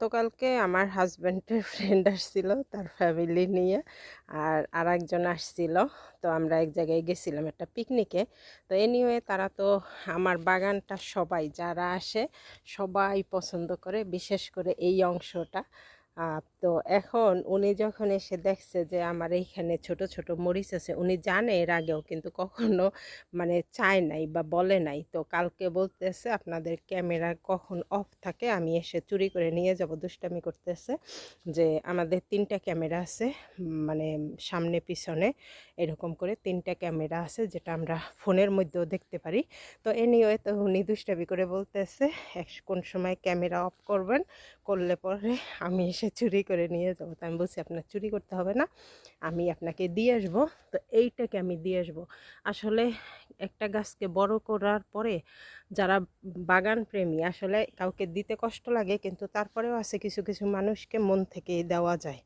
গতকালকে আমার হাজব্যান্ডের ফ্রেন্ড আসছিল তার ফ্যামিলি নিয়ে আর আর একজন আসছিল। তো আমরা এক জায়গায় গেছিলাম একটা পিকনিকে তো এনিওয়ে তারা তো আমার বাগানটা সবাই যারা আসে সবাই পছন্দ করে, বিশেষ করে এই অংশটা। তো এখন উনি যখন এসে দেখছে যে আমার এইখানে ছোট ছোট মরিচ আছে, উনি জানে এর আগেও কিন্তু কখনো মানে চায় নাই বা বলে নাই। তো কালকে বলতেছে, আপনাদের ক্যামেরা কখন অফ থাকে? আমি এসে চুরি করে নিয়ে যাব, দুষ্টামি করতেছে যে আমাদের তিনটা ক্যামেরা আছে মানে সামনে, পিছনে, এরকম করে তিনটা ক্যামেরা আছে যেটা আমরা ফোনের মধ্যেও দেখতে পারি। তো এনিওয়ে তো উনি দুষ্টামি করে বলতেছে কোন সময় ক্যামেরা অফ করবেন? করলে পরে আমি এসে চুরি করে নিয়ে যাব। তো আমি বলছি, আপনার চুরি করতে হবে না, আমি আপনাকে দিয়ে আসব। তো এইটাকে আমি দিয়ে আসব। আসলে একটা গাছকে বড় করার পরে যারা বাগান প্রেমী, আসলে কাউকে দিতে কষ্ট লাগে, কিন্তু তারপরেও আছে কিছু কিছু মানুষকে মন থেকে দেওয়া যায়।